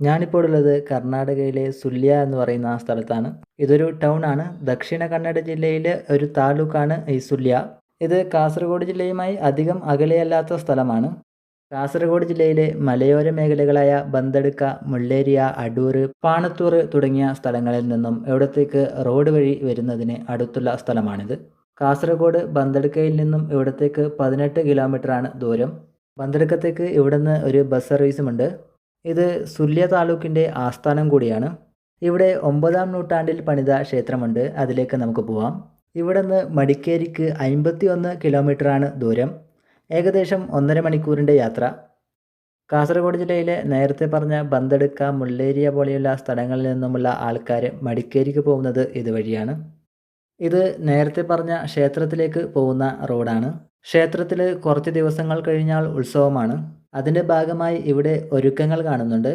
ഞാനിപ്പോൾ ഉള്ളത് കർണാടകയിലെ സുല്യ എന്ന് പറയുന്ന ആ സ്ഥലത്താണ്. ഇതൊരു ടൗൺ ആണ്. ദക്ഷിണ കന്നഡ ജില്ലയിലെ ഒരു താലൂക്കാണ് ഈ സുല്യ. ഇത് കാസർഗോഡ് ജില്ലയുമായി അധികം അകലെയല്ലാത്ത സ്ഥലമാണ്. കാസർഗോഡ് ജില്ലയിലെ മലയോര മേഖലകളായ ബന്തടുക്ക മുള്ളേരിയ അടൂർ പാണത്തൂർ തുടങ്ങിയ സ്ഥലങ്ങളിൽ നിന്നും ഇവിടത്തേക്ക് റോഡ് വഴി വരുന്നതിന് അടുത്തുള്ള സ്ഥലമാണിത്. കാസർഗോഡ് ബന്തടുക്കയിൽ നിന്നും ഇവിടത്തേക്ക് പതിനെട്ട് കിലോമീറ്ററാണ് ദൂരം. ബന്തടുക്കത്തേക്ക് ഇവിടുന്ന് ഒരു ബസ് സർവീസുമുണ്ട്. ഇത് സുല്യ താലൂക്കിന്റെ ആസ്ഥാനം കൂടിയാണ്. ഇവിടെ ഒമ്പതാം നൂറ്റാണ്ടിൽ പണിത ക്ഷേത്രമുണ്ട്. അതിലേക്ക് നമുക്ക് പോവാം. ഇവിടെ നിന്ന് മടിക്കേരിക്ക് അൻപത്തി ഒന്ന് കിലോമീറ്ററാണ് ദൂരം. ഏകദേശം ഒന്നര മണിക്കൂറിന്റെ യാത്ര. കാസർഗോഡ് ജില്ലയിലെ നേരത്തെ പറഞ്ഞ ബന്തടുക്ക മുള്ളേരിയ പോലെയുള്ള സ്ഥലങ്ങളിൽ നിന്നുമുള്ള ആൾക്കാർ മടിക്കേരിക്ക് പോകുന്നത് ഇതുവഴിയാണ്. ഇത് നേരത്തെ പറഞ്ഞ ക്ഷേത്രത്തിലേക്ക് പോകുന്ന റോഡാണ്. ക്ഷേത്രത്തിൽ കുറച്ച് ദിവസങ്ങൾ കഴിഞ്ഞാൽ ഉത്സവമാണ്. അതിന്റെ ഭാഗമായി ഇവിടെ ഒരുക്കങ്ങൾ കാണുന്നുണ്ട്.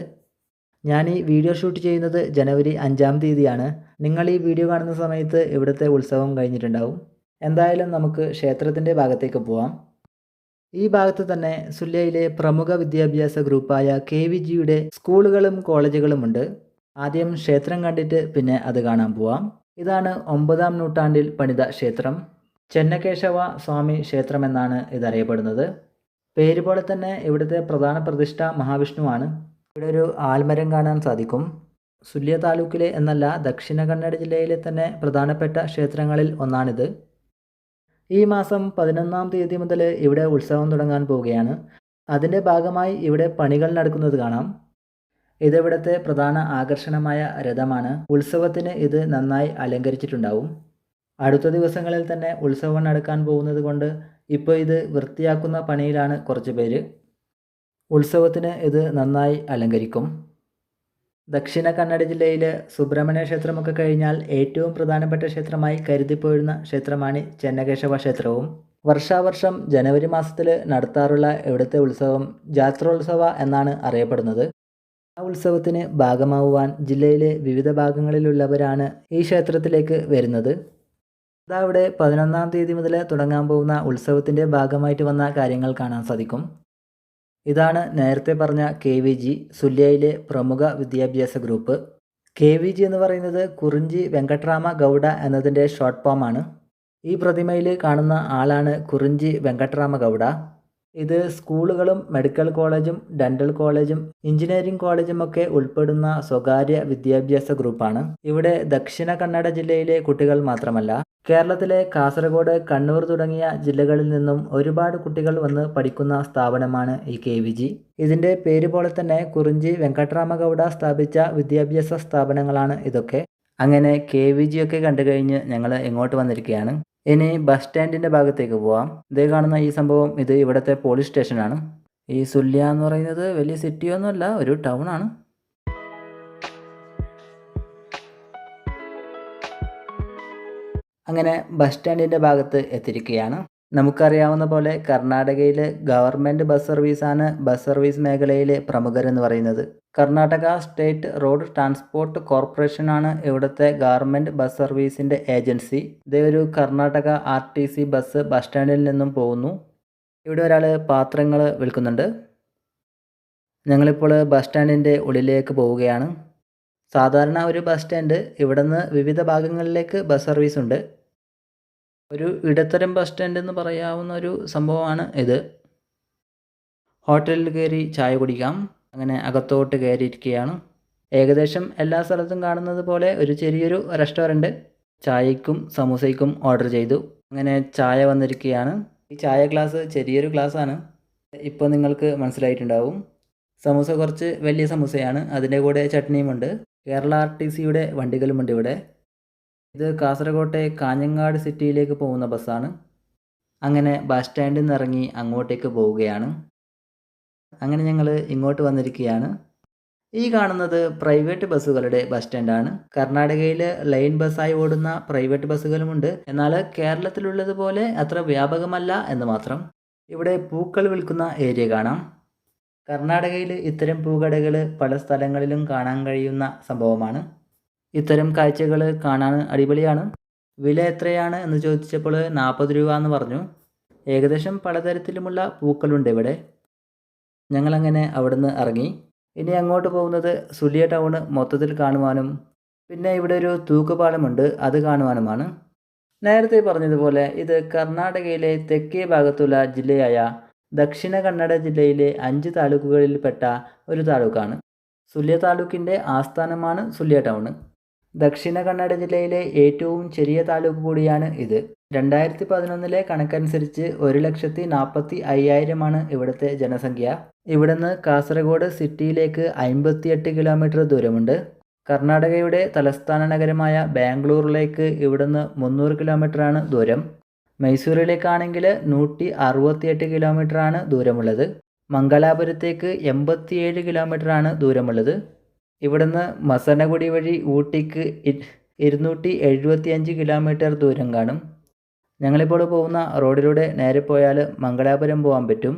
ഞാൻ ഈ വീഡിയോ ഷൂട്ട് ചെയ്യുന്നത് ജനുവരി അഞ്ചാം തീയതിയാണ്. നിങ്ങൾ ഈ വീഡിയോ കാണുന്ന സമയത്ത് ഇവിടുത്തെ ഉത്സവം കഴിഞ്ഞിട്ടുണ്ടാവും. എന്തായാലും നമുക്ക് ക്ഷേത്രത്തിന്റെ ഭാഗത്തേക്ക് പോവാം. ഈ ഭാഗത്ത് തന്നെ സുല്യയിലെ പ്രമുഖ വിദ്യാഭ്യാസ ഗ്രൂപ്പായ കെ വി ജിയുടെ സ്കൂളുകളും കോളേജുകളുമുണ്ട് ആദ്യം ക്ഷേത്രം കണ്ടിട്ട് പിന്നെ അത് കാണാൻ പോവാം. ഇതാണ് ഒമ്പതാം നൂറ്റാണ്ടിൽ പണിത ക്ഷേത്രം. ചെന്നകേശവ സ്വാമി ക്ഷേത്രം എന്നാണ് ഇതറിയപ്പെടുന്നത്. പേര് പോലെ തന്നെ ഇവിടുത്തെ പ്രധാന പ്രതിഷ്ഠ മഹാവിഷ്ണുവാണ് ഇവിടെ ഒരു ആൽമരം കാണാൻ സാധിക്കും. സുല്യ താലൂക്കിലെ എന്നല്ല ദക്ഷിണ കന്നഡ ജില്ലയിലെ തന്നെ പ്രധാനപ്പെട്ട ക്ഷേത്രങ്ങളിൽ ഒന്നാണിത്. ഈ മാസം പതിനൊന്നാം തീയതി മുതൽ ഇവിടെ ഉത്സവം തുടങ്ങാൻ പോവുകയാണ്. അതിന്റെ ഭാഗമായി ഇവിടെ പണികൾ നടക്കുന്നത് കാണാം. ഇതിവിടുത്തെ പ്രധാന ആകർഷണമായ രഥമാണ്. ഉത്സവത്തിന് ഇത് നന്നായി അലങ്കരിച്ചിട്ടുണ്ടാവും. അടുത്ത ദിവസങ്ങളിൽ തന്നെ ഉത്സവം നടക്കാൻ പോകുന്നത് കൊണ്ട് ഇപ്പോൾ ഇത് വൃത്തിയാക്കുന്ന പണിയിലാണ് കുറച്ച് പേര്. ഉത്സവത്തിന് ഇത് നന്നായി അലങ്കരിക്കും. ദക്ഷിണ കന്നഡ ജില്ലയിലെ സുബ്രഹ്മണ്യ ക്ഷേത്രമൊക്കെ കഴിഞ്ഞാൽ ഏറ്റവും പ്രധാനപ്പെട്ട ക്ഷേത്രമായി കരുതിപ്പോരുന്ന ക്ഷേത്രമാണ് ചെന്നകേശവ ക്ഷേത്രവും. വർഷാവർഷം ജനുവരി മാസത്തിൽ നടത്താറുള്ള ഇവിടുത്തെ ഉത്സവം ജാത്രോത്സവ എന്നാണ് അറിയപ്പെടുന്നത്. ആ ഉത്സവത്തിന് ഭാഗമാവുവാൻ ജില്ലയിലെ വിവിധ ഭാഗങ്ങളിലുള്ളവരാണ് ഈ ക്ഷേത്രത്തിലേക്ക് വരുന്നത്. അതവിടെ പതിനൊന്നാം തീയതി മുതൽ തുടങ്ങാൻ പോകുന്ന ഉത്സവത്തിന്റെ ഭാഗമായിട്ട് വന്ന കാര്യങ്ങൾ കാണാൻ സാധിക്കും. ഇതാണ് നേരത്തെ പറഞ്ഞ കെ വി ജി സുല്യയിലെ പ്രമുഖ വിദ്യാഭ്യാസ ഗ്രൂപ്പ്. കെ വി ജി എന്ന് പറയുന്നത് കുറിഞ്ചി വെങ്കട്രാമ ഗൗഡ എന്നതിന്റെ ഷോർട്ട് ഫോമാണ്. ഈ പ്രതിമയിൽ കാണുന്ന ആളാണ് കുറിഞ്ചി വെങ്കട്രാമ ഗൗഡ. ഇത് സ്കൂളുകളും മെഡിക്കൽ കോളേജും ഡെന്റൽ കോളേജും എഞ്ചിനീയറിംഗ് കോളേജും ഒക്കെ ഉൾപ്പെടുന്ന സ്വകാര്യ വിദ്യാഭ്യാസ ഗ്രൂപ്പാണ്. ഇവിടെ ദക്ഷിണ കന്നഡ ജില്ലയിലെ കുട്ടികൾ മാത്രമല്ല കേരളത്തിലെ കാസർഗോഡ് കണ്ണൂർ തുടങ്ങിയ ജില്ലകളിൽ നിന്നും ഒരുപാട് കുട്ടികൾ വന്ന് പഠിക്കുന്ന സ്ഥാപനമാണ് ഈ കെ വി ജി. ഇതിന്റെ പേര് പോലെ തന്നെ കുറിഞ്ചി വെങ്കട്ടരാമഗൗഡ സ്ഥാപിച്ച വിദ്യാഭ്യാസ സ്ഥാപനങ്ങളാണ് ഇതൊക്കെ. അങ്ങനെ കെ വി ജി ഒക്കെ കണ്ടു കഴിഞ്ഞ് ഞങ്ങൾ എങ്ങോട്ട് വന്നിരിക്കുകയാണ്. ഇനി ബസ് സ്റ്റാൻഡിന്റെ ഭാഗത്തേക്ക് പോവാം. ഇതേ കാണുന്ന ഈ സംഭവം ഇത് ഇവിടുത്തെ പോലീസ് സ്റ്റേഷനാണ് ഈ സുല്യ എന്ന് പറയുന്നത് വലിയ സിറ്റിയൊന്നുമല്ല ഒരു ടൗൺ ആണ്. അങ്ങനെ ബസ് സ്റ്റാൻഡിന്റെ ഭാഗത്ത് എത്തിയിരിക്കുകയാണ്. നമുക്കറിയാവുന്ന പോലെ കർണാടകയിലെ ഗവൺമെന്റ് ബസ് സർവീസാണ് ബസ് സർവീസ് മേഖലയിലെ പ്രമുഖരെന്ന് പറയുന്നത്. കർണാടക സ്റ്റേറ്റ് റോഡ് ട്രാൻസ്പോർട്ട് കോർപ്പറേഷനാണ് ഇവിടുത്തെ ഗവൺമെന്റ് ബസ് സർവീസിന്റെ ഏജൻസി. ഇതേ ഒരു Karnataka R T C bus bus സ്റ്റാൻഡിൽ നിന്നും പോകുന്നു. ഇവിടെ ഒരാൾ പാത്രങ്ങൾ വിൽക്കുന്നുണ്ട്. ഞങ്ങളിപ്പോൾ ബസ് സ്റ്റാൻഡിന്റെ ഉള്ളിലേക്ക് പോവുകയാണ്. സാധാരണ ഒരു ബസ് സ്റ്റാൻഡ് ഇവിടെ നിന്ന് വിവിധ ഭാഗങ്ങളിലേക്ക് ബസ് സർവീസ് ഉണ്ട് ഒരു ഇടത്തരം ബസ് സ്റ്റാൻഡ് എന്ന് പറയാവുന്ന ഒരു സംഭവമാണ് ഇത്. ഹോട്ടലിൽ കയറി ചായ കുടിക്കാം. അങ്ങനെ അകത്തോട്ട് കയറിയിരിക്കുകയാണ്. ഏകദേശം എല്ലാ സ്ഥലത്തും കാണുന്നത് പോലെ ഒരു ചെറിയൊരു റെസ്റ്റോറന്റ് ചായക്കും സമൂസയ്ക്കും ഓർഡർ ചെയ്തു. അങ്ങനെ ചായ വന്നിരിക്കുകയാണ്. ഈ ചായ ഗ്ലാസ് ചെറിയൊരു ഗ്ലാസ്സാണ് ഇപ്പോൾ നിങ്ങൾക്ക് മനസ്സിലായിട്ടുണ്ടാവും. സമൂസ കുറച്ച് വലിയ സമൂസയാണ്. അതിന്റെ കൂടെ ചട്നിയുമുണ്ട് കേരള ആർ ടി സിയുടെ വണ്ടികളുമുണ്ട് ഇവിടെ. ഇത് കാസർഗോട്ടെ കാഞ്ഞങ്ങാട് സിറ്റിയിലേക്ക് പോകുന്ന ബസ്സാണ്. അങ്ങനെ ബസ് സ്റ്റാൻഡിൽ നിന്ന് ഇറങ്ങി അങ്ങോട്ടേക്ക് പോവുകയാണ്. അങ്ങനെ ഞങ്ങൾ ഇങ്ങോട്ട് വന്നിരിക്കുകയാണ്. ഈ കാണുന്നത് പ്രൈവറ്റ് ബസ്സുകളുടെ ബസ് സ്റ്റാൻഡാണ്. കർണാടകയിൽ ലൈൻ ബസ്സായി ഓടുന്ന പ്രൈവറ്റ് ബസ്സുകളുമുണ്ട്. എന്നാൽ കേരളത്തിലുള്ളതുപോലെ അത്ര വ്യാപകമല്ല എന്ന് മാത്രം. ഇവിടെ പൂക്കൾ വിൽക്കുന്ന ഏരിയ കാണാം. കർണാടകയിൽ ഇത്തരം പൂക്കടകൾ പല സ്ഥലങ്ങളിലും കാണാൻ കഴിയുന്ന സംഭവമാണ്. ഇത്തരം കാഴ്ചകൾ കാണാൻ അടിപൊളിയാണ്. വില എത്രയാണ് എന്ന് ചോദിച്ചപ്പോൾ നാൽപ്പത് രൂപ എന്ന് പറഞ്ഞു. ഏകദേശം പലതരത്തിലുമുള്ള പൂക്കളുണ്ട് ഇവിടെ. ഞങ്ങളങ്ങനെ അവിടുന്ന് ഇറങ്ങി. ഇനി അങ്ങോട്ട് പോകുന്നത് സുലിയ ടൗൺ മൊത്തത്തിൽ കാണുവാനും പിന്നെ ഇവിടെ ഒരു തൂക്കുപാലമുണ്ട് അത് കാണുവാനുമാണ്. നേരത്തെ പറഞ്ഞതുപോലെ ഇത് കർണാടകയിലെ തെക്കേ ഭാഗത്തുള്ള ജില്ലയായ ദക്ഷിണ കന്നഡ ജില്ലയിലെ അഞ്ച് താലൂക്കുകളിൽപ്പെട്ട ഒരു താലൂക്കാണ്. സുല്യ താലൂക്കിന്റെ ആസ്ഥാനമാണ് സുല്യ ടൗൺ ദക്ഷിണ കന്നഡ ജില്ലയിലെ ഏറ്റവും ചെറിയ താലൂക്ക് കൂടിയാണ് ഇത്. രണ്ടായിരത്തി പതിനൊന്നിലെ കണക്കനുസരിച്ച് ഒരു ലക്ഷത്തി നാൽപ്പത്തി അയ്യായിരമാണ് ഇവിടുത്തെ ജനസംഖ്യ. ഇവിടുന്ന് കാസർഗോഡ് സിറ്റിയിലേക്ക് അമ്പത്തിയെട്ട് കിലോമീറ്റർ ദൂരമുണ്ട്. കർണാടകയുടെ തലസ്ഥാന നഗരമായ ബാംഗ്ലൂരിലേക്ക് ഇവിടുന്ന് മുന്നൂറ് കിലോമീറ്ററാണ് ദൂരം. മൈസൂരിലേക്കാണെങ്കിൽ നൂറ്റി അറുപത്തിയെട്ട് കിലോമീറ്ററാണ് ദൂരമുള്ളത്. മംഗലാപുരത്തേക്ക് എൺപത്തിയേഴ് കിലോമീറ്ററാണ് ദൂരമുള്ളത്. ഇവിടുന്ന് മസനഗുഡി വഴി ഊട്ടിക്ക് ഇരുന്നൂറ്റി എഴുപത്തി അഞ്ച് കിലോമീറ്റർ ദൂരം കാണും. ഞങ്ങളിപ്പോൾ പോകുന്ന റോഡിലൂടെ നേരെ പോയാൽ മംഗലാപുരം പോകാൻ പറ്റും.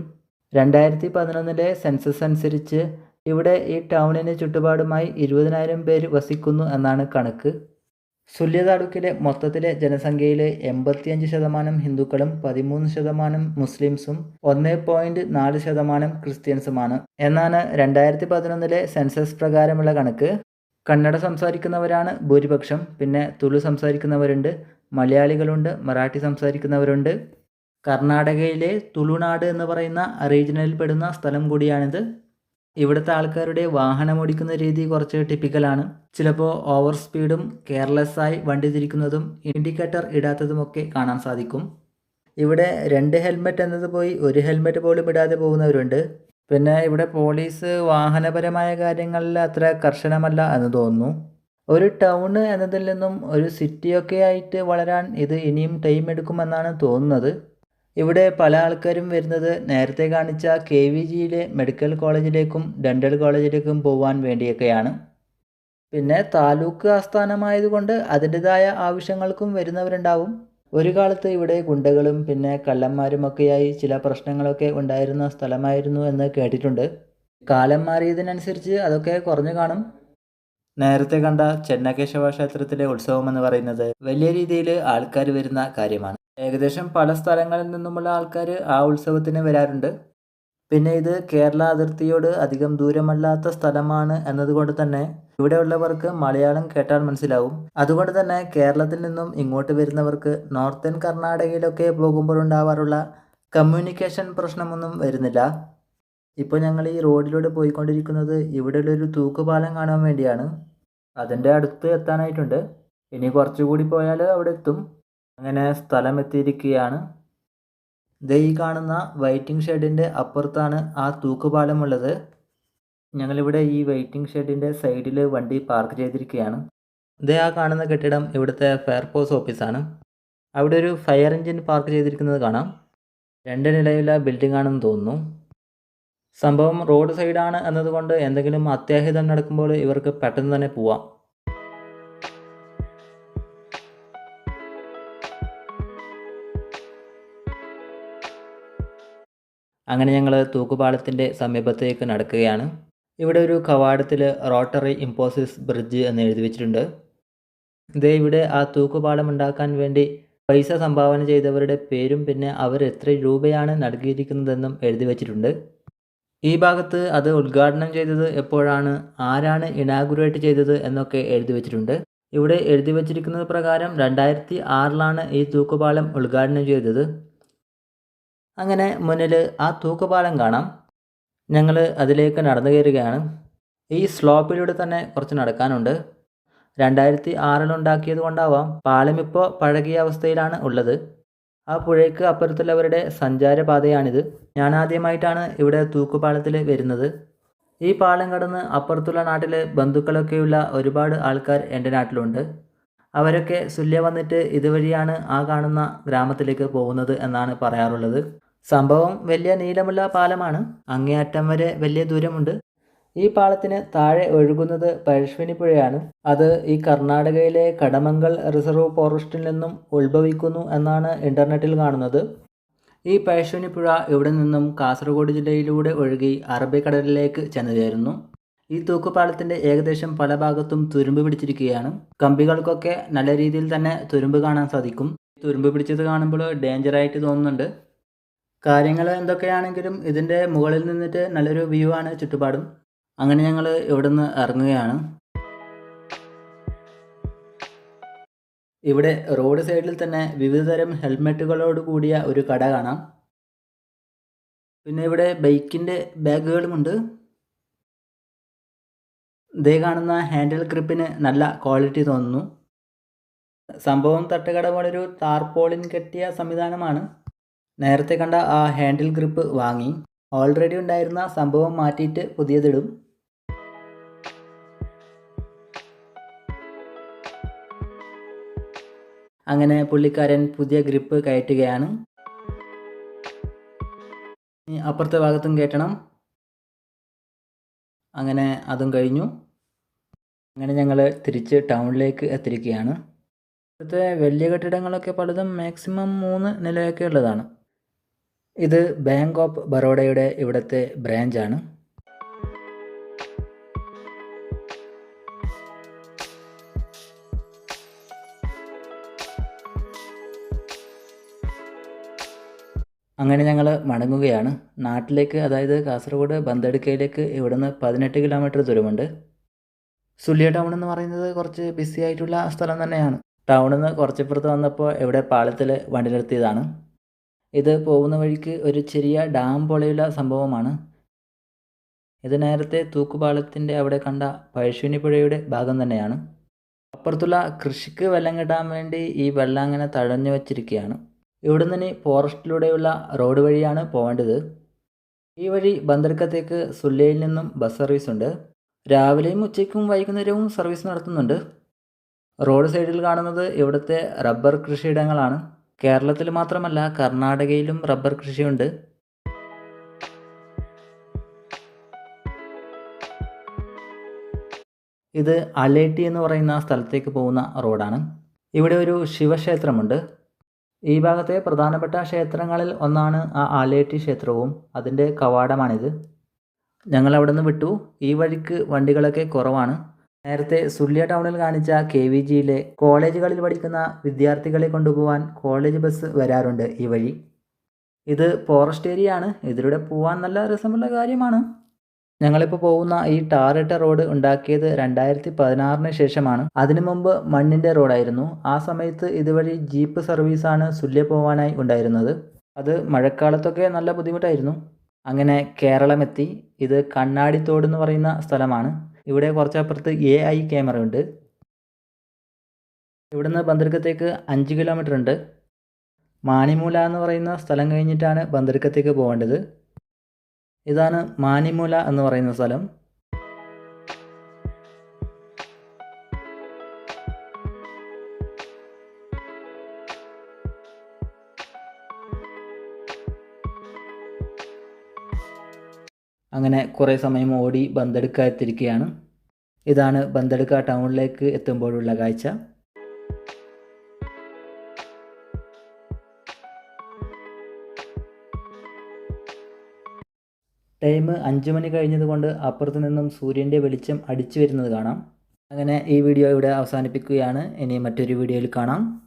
രണ്ടായിരത്തി പതിനൊന്നിലെ സെൻസസ് അനുസരിച്ച് ഇവിടെ ഈ ടൗണിന് ചുറ്റുപാടുമായി ഇരുപതിനായിരം പേര് വസിക്കുന്നു എന്നാണ് കണക്ക്. സുല്യ താലൂക്കിലെ മൊത്തത്തിലെ ജനസംഖ്യയിലെ എൺപത്തിയഞ്ച് ശതമാനം ഹിന്ദുക്കളും പതിമൂന്ന് ശതമാനം മുസ്ലിംസും ഒന്ന് പോയിന്റ് നാല് ശതമാനം ക്രിസ്ത്യൻസുമാണ്. എന്നാണ് രണ്ടായിരത്തി പതിനൊന്നിലെ സെൻസസ് പ്രകാരമുള്ള കണക്ക്. കന്നഡ സംസാരിക്കുന്നവരാണ് ഭൂരിപക്ഷം. പിന്നെ തുളു സംസാരിക്കുന്നവരുണ്ട് മലയാളികളുണ്ട് മറാഠി സംസാരിക്കുന്നവരുണ്ട്. കർണാടകയിലെ തുളുനാട് എന്ന് പറയുന്ന റീജിയനിൽ പെടുന്ന സ്ഥലം കൂടിയാണിത്. ഇവിടുത്തെ ആൾക്കാരുടെ വാഹനം ഓടിക്കുന്ന രീതി കുറച്ച് ടിപ്പിക്കലാണ് ചിലപ്പോൾ ഓവർ സ്പീഡും കെയർലെസ്സായി വണ്ടി തിരിക്കുന്നതും ഇൻഡിക്കേറ്റർ ഇടാത്തതുമൊക്കെ കാണാൻ സാധിക്കും. ഇവിടെ രണ്ട് ഹെൽമെറ്റ് എന്നത് പോയി ഒരു ഹെൽമെറ്റ് പോലും ഇടാതെ പോകുന്നവരുണ്ട്. പിന്നെ ഇവിടെ പോലീസ് വാഹനപരമായ കാര്യങ്ങളിൽ അത്ര കർശനമല്ല എന്ന് തോന്നുന്നു. ഒരു ടൗൺ എന്നതിൽ നിന്നും ഒരു സിറ്റിയൊക്കെ ആയിട്ട് വളരാൻ ഇത് ഇനിയും ടൈം എടുക്കുമെന്നാണ് തോന്നുന്നത്. ഇവിടെ പല ആൾക്കാരും വരുന്നത് നേരത്തെ കാണിച്ച കെ വി ജിയിലെ മെഡിക്കൽ കോളേജിലേക്കും ഡെന്റൽ കോളേജിലേക്കും പോകാൻ വേണ്ടിയൊക്കെയാണ്. പിന്നെ താലൂക്ക് ആസ്ഥാനമായതുകൊണ്ട് അതിന്റെതായ ആവശ്യങ്ങൾക്കും വരുന്നവരുണ്ടാവും. ഒരു കാലത്ത് ഇവിടെ ഗുണ്ടകളും പിന്നെ കള്ളന്മാരുമൊക്കെയായി ചില പ്രശ്നങ്ങളൊക്കെ ഉണ്ടായിരുന്ന സ്ഥലമായിരുന്നു എന്ന് കേട്ടിട്ടുണ്ട്. കാലം മാറിയതിനനുസരിച്ച് അതൊക്കെ കുറഞ്ഞു കാണും. നേരത്തെ കണ്ട ചെന്നകേശവ ക്ഷേത്രത്തിലെ ഉത്സവം എന്ന് പറയുന്നത് വലിയ രീതിയിൽ ആൾക്കാർ വരുന്ന കാര്യമാണ്. ഏകദേശം പല സ്ഥലങ്ങളിൽ നിന്നുമുള്ള ആൾക്കാർ ആ ഉത്സവത്തിന് വരാറുണ്ട്. പിന്നെ ഇത് കേരള അതിർത്തിയോട് അധികം ദൂരമല്ലാത്ത സ്ഥലമാണ് എന്നതുകൊണ്ട് തന്നെ ഇവിടെയുള്ളവർക്ക് മലയാളം കേട്ടാൽ മനസ്സിലാവും. അതുകൊണ്ട് തന്നെ കേരളത്തിൽ നിന്നും ഇങ്ങോട്ട് വരുന്നവർക്ക് നോർത്തേൺ കർണാടകയിലൊക്കെ പോകുമ്പോഴുണ്ടാവാറുള്ള കമ്മ്യൂണിക്കേഷൻ പ്രശ്നമൊന്നും വരുന്നില്ല. ഇപ്പോൾ ഞങ്ങൾ ഈ റോഡിലൂടെ പോയിക്കൊണ്ടിരിക്കുന്നത് ഇവിടെയുള്ളൊരു തൂക്കുപാലം കാണാൻ വേണ്ടിയാണ്. അതിന്റെ അടുത്ത് എത്താനായിട്ടുണ്ട്. ഇനി കുറച്ചുകൂടി പോയാൽ അവിടെ എത്തും. അങ്ങനെ സ്ഥലം എത്തിയിരിക്കുകയാണ് ദേ ഈ കാണുന്ന വെയിറ്റിംഗ് ഷെഡിന്റെ അപ്പുറത്താണ് ആ തൂക്കുപാലം ഉള്ളത് ഞങ്ങളിവിടെ ഈ വെയിറ്റിംഗ് ഷെഡിന്റെ സൈഡിൽ വണ്ടി പാർക്ക് ചെയ്തിരിക്കുകയാണ്. ദേ ആ കാണുന്ന കെട്ടിടം ഇവിടുത്തെ ഫയർഫോഴ്സ് ഓഫീസാണ് അവിടെ ഒരു ഫയർ എഞ്ചിൻ പാർക്ക് ചെയ്തിരിക്കുന്നത് കാണാം. രണ്ട് നിലയിലുള്ള ബിൽഡിംഗ് ആണെന്ന് തോന്നുന്നു. സംഭവം റോഡ് സൈഡാണ് എന്നതുകൊണ്ട് എന്തെങ്കിലും അത്യാഹിതം നടക്കുമ്പോൾ ഇവർക്ക് പെട്ടെന്ന് തന്നെ പോവാം. അങ്ങനെ ഞങ്ങൾ തൂക്കുപാലത്തിന്റെ സമീപത്തേക്ക് നടക്കുകയാണ്. ഇവിടെ ഒരു കവാടത്തിൽ റോട്ടറി ഇമ്പോസിസ് ബ്രിഡ്ജ് എന്ന് എഴുതി വെച്ചിട്ടുണ്ട്. ഇതേ ഇവിടെ ആ തൂക്കുപാലം ഉണ്ടാക്കാൻ വേണ്ടി പൈസ സംഭാവന ചെയ്തവരുടെ പേരും പിന്നെ അവർ എത്ര രൂപയാണ് നൽകിയിരിക്കുന്നതെന്നും എഴുതി വെച്ചിട്ടുണ്ട്. ഈ ഭാഗത്ത് അത് ഉദ്ഘാടനം ചെയ്തത് എപ്പോഴാണ് ആരാണ് ഇനാഗുറേറ്റ് ചെയ്തത് എന്നൊക്കെ എഴുതി വെച്ചിട്ടുണ്ട്. ഇവിടെ എഴുതി വച്ചിരിക്കുന്നത് പ്രകാരം രണ്ടായിരത്തി ആറിലാണ് ഈ തൂക്കുപാലം ഉദ്ഘാടനം ചെയ്തത്. അങ്ങനെ മുന്നിൽ ആ തൂക്കുപാലം കാണാം. ഞങ്ങൾ അതിലേക്ക് നടന്നു കയറുകയാണ്. ഈ സ്ലോപ്പിലൂടെ തന്നെ കുറച്ച് നടക്കാനുണ്ട്. രണ്ടായിരത്തി ആറിലുണ്ടാക്കിയത് കൊണ്ടാവാം പാലം ഇപ്പോൾ പഴകിയ അവസ്ഥയിലാണ് ഉള്ളത്. ആ പുഴയ്ക്ക് അപ്പുറത്തുള്ളവരുടെ സഞ്ചാരപാതയാണിത്. ഞാൻ ആദ്യമായിട്ടാണ് ഇവിടെ തൂക്കുപാലത്തിൽ വരുന്നത്. ഈ പാലം കടന്ന് അപ്പുറത്തുള്ള നാട്ടിലെ ബന്ധുക്കളൊക്കെയുള്ള ഒരുപാട് ആൾക്കാർ എന്റെ നാട്ടിലുണ്ട്. അവരൊക്കെ സുല്യ വന്നിട്ട് ഇതുവഴിയാണ് ആ കാണുന്ന ഗ്രാമത്തിലേക്ക് പോകുന്നത് എന്നാണ് പറയാറുള്ളത്. സംഭവം വലിയ നീളമുള്ള പാലമാണ്. അങ്ങേയറ്റം വരെ വലിയ ദൂരമുണ്ട്. ഈ പാലത്തിന് താഴെ ഒഴുകുന്നത് പഴശ്വിനി പുഴയാണ്. അത് ഈ കർണാടകയിലെ കടമംഗൽ റിസർവ് ഫോറസ്റ്റിൽ നിന്നും ഉത്ഭവിക്കുന്നു എന്നാണ് ഇന്റർനെറ്റിൽ കാണുന്നത്. ഈ പഴശ്വിനി പുഴ ഇവിടെ നിന്നും കാസർഗോഡ് ജില്ലയിലൂടെ ഒഴുകി അറബിക്കടലിലേക്ക് ചെന്നു ചേരുന്നു ഈ തൂക്കുപാലത്തിന്റെ ഏകദേശം പല ഭാഗത്തും തുരുമ്പ് പിടിച്ചിരിക്കുകയാണ്. കമ്പികൾക്കൊക്കെ നല്ല രീതിയിൽ തന്നെ തുരുമ്പ് കാണാൻ സാധിക്കും. തുരുമ്പ് പിടിച്ചത് കാണുമ്പോൾ ഡേഞ്ചറായിട്ട് തോന്നുന്നുണ്ട്. കാര്യങ്ങൾ എന്തൊക്കെയാണെങ്കിലും ഇതിന്റെ മുകളിൽ നിന്നിട്ട് നല്ലൊരു വ്യൂ ആണ് ചുറ്റുപാടും. അങ്ങനെ ഞങ്ങൾ ഇവിടുന്ന് ഇറങ്ങുകയാണ്. ഇവിടെ റോഡ് സൈഡിൽ തന്നെ വിവിധതരം ഹെൽമെറ്റുകളോട് കൂടിയ ഒരു കട കാണാം. പിന്നെ ഇവിടെ ബൈക്കിന്റെ ബാഗുകളുമുണ്ട് ഇതേ കാണുന്ന ഹാൻഡിൽ ഗ്രിപ്പിന് നല്ല ക്വാളിറ്റി തോന്നുന്നു. സംഭവം തട്ടുകട പോലൊരു താർപോളിൻ കെട്ടിയ സംവിധാനമാണ്. നേരത്തെ കണ്ട ആ ഹാൻഡിൽ ഗ്രിപ്പ് വാങ്ങി. ഓൾറെഡി ഉണ്ടായിരുന്ന സംഭവം മാറ്റിയിട്ട് പുതിയതിടും. അങ്ങനെ പുള്ളിക്കാരൻ പുതിയ ഗ്രിപ്പ് കയറ്റുകയാണ്. അപ്പുറത്തെ ഭാഗത്തും കയറ്റണം. അങ്ങനെ അതും കഴിഞ്ഞു. അങ്ങനെ ഞങ്ങൾ തിരിച്ച് ടൗണിലേക്ക് എത്തിരിക്കുകയാണ് ഇവിടുത്തെ വലിയ കെട്ടിടങ്ങളൊക്കെ പലതും മാക്സിമം മൂന്ന് നിലയൊക്കെ ഉള്ളതാണ്. ഇത് ബാങ്ക് ഓഫ് ബറോഡയുടെ ഇവിടുത്തെ ബ്രാഞ്ചാണ് അങ്ങനെ ഞങ്ങൾ മടങ്ങുകയാണ്. നാട്ടിലേക്ക് അതായത് കാസർഗോഡ് ബന്തടുക്കയിലേക്ക് ഇവിടുന്ന് പതിനെട്ട് കിലോമീറ്റർ ദൂരമുണ്ട്. സുല്ലിയ ടൗൺ എന്ന് പറയുന്നത് കുറച്ച് ബിസി ആയിട്ടുള്ള സ്ഥലം തന്നെയാണ്. ടൗണിൽ നിന്ന് കുറച്ചിപ്പുറത്ത് വന്നപ്പോൾ ഇവിടെ പാളത്തിൽ വണ്ടി നിർത്തിയതാണ് ഇത് പോകുന്ന വഴിക്ക് ഒരു ചെറിയ ഡാം പോലെയുള്ള സംഭവമാണ്. ഇത് നേരത്തെ തൂക്കുപാലത്തിന്റെ അവിടെ കണ്ട പഴശ്ശിനി പുഴയുടെ ഭാഗം തന്നെയാണ്. അപ്പുറത്തുള്ള കൃഷിക്ക് വെള്ളം കിട്ടാൻ വേണ്ടി ഈ വെള്ളം അങ്ങനെ തഴഞ്ഞു വച്ചിരിക്കുകയാണ്. ഇവിടെ നിന്ന് ഫോറസ്റ്റിലൂടെയുള്ള റോഡ് വഴിയാണ് പോകേണ്ടത് ഈ വഴി ബന്ദർക്കത്തേക്ക് സുല്ലയിൽ നിന്നും ബസ് സർവീസ് ഉണ്ട്. രാവിലെയും ഉച്ചയ്ക്കും വൈകുന്നേരവും സർവീസ് നടത്തുന്നുണ്ട്. റോഡ് സൈഡിൽ കാണുന്നത് ഇവിടുത്തെ റബ്ബർ കൃഷിയിടങ്ങളാണ്. കേരളത്തിൽ മാത്രമല്ല കർണാടകയിലും റബ്ബർ കൃഷിയുണ്ട്. ഇത് അലേട്ടി എന്ന് പറയുന്ന സ്ഥലത്തേക്ക് പോകുന്ന റോഡാണ്. ഇവിടെ ഒരു ശിവക്ഷേത്രമുണ്ട്. ഈ ഭാഗത്തെ പ്രധാനപ്പെട്ട ക്ഷേത്രങ്ങളിൽ ഒന്നാണ് ആ ആലേട്ടി ക്ഷേത്രവും അതിന്റെ കവാടമാണിത്. ഞങ്ങൾ അവിടെ നിന്ന് വിട്ടു. ഈ വഴിക്ക് വണ്ടികളൊക്കെ കുറവാണ്. നേരത്തെ സുല്യ ടൗണിൽ കാണിച്ച കെ വി ജിയിലെ കോളേജുകളിൽ പഠിക്കുന്ന വിദ്യാർത്ഥികളെ കൊണ്ടുപോകാൻ കോളേജ് ബസ് വരാറുണ്ട് ഈ വഴി. ഇത് ഫോറസ്റ്റ് ഏരിയ ആണ്. ഇതിലൂടെ പോകാൻ നല്ല രസമുള്ള കാര്യമാണ്. ഞങ്ങളിപ്പോൾ പോകുന്ന ഈ ടാറിട്ട റോഡ് ഉണ്ടാക്കിയത് രണ്ടായിരത്തി പതിനാറിന് ശേഷമാണ്. അതിനു മുമ്പ് മണ്ണിന്റെ റോഡായിരുന്നു ആ സമയത്ത് ഇതുവഴി ജീപ്പ് സർവീസാണ് സുല്യ പോവാനായി ഉണ്ടായിരുന്നത്. അത് മഴക്കാലത്തൊക്കെ നല്ല ബുദ്ധിമുട്ടായിരുന്നു. അങ്ങനെ കേരളമെത്തി. ഇത് കണ്ണാടിത്തോട് എന്ന് പറയുന്ന സ്ഥലമാണ്. ഇവിടെ കുറച്ചപ്പുറത്ത് എ ഐ ക്യാമറ ഉണ്ട്. ഇവിടുന്ന് ബന്ദർക്കത്തേക്ക് അഞ്ച് കിലോമീറ്റർ ഉണ്ട്. മാണിമൂല എന്ന് പറയുന്ന സ്ഥലം കഴിഞ്ഞിട്ടാണ് ബന്ദർക്കത്തേക്ക് പോകേണ്ടത്. ഇതാണ് മാനിമൂല എന്ന് പറയുന്ന സ്ഥലം. അങ്ങനെ കുറേ സമയം ഓടി ബന്തെടുക്ക എത്തിയിരിക്കുകയാണ് ഇതാണ് ബന്തെടുക്ക ടൗണിലേക്ക് എത്തുമ്പോഴുള്ള കാഴ്ച. ടൈം അഞ്ച് മണി കഴിഞ്ഞതുകൊണ്ട് അപ്പുറത്ത് നിന്നും സൂര്യന്റെ വെളിച്ചം അടിച്ചു വരുന്നത് കാണാം. അങ്ങനെ ഈ വീഡിയോ ഇവിടെ അവസാനിപ്പിക്കുകയാണ്. ഇനി മറ്റൊരു വീഡിയോയിൽ കാണാം.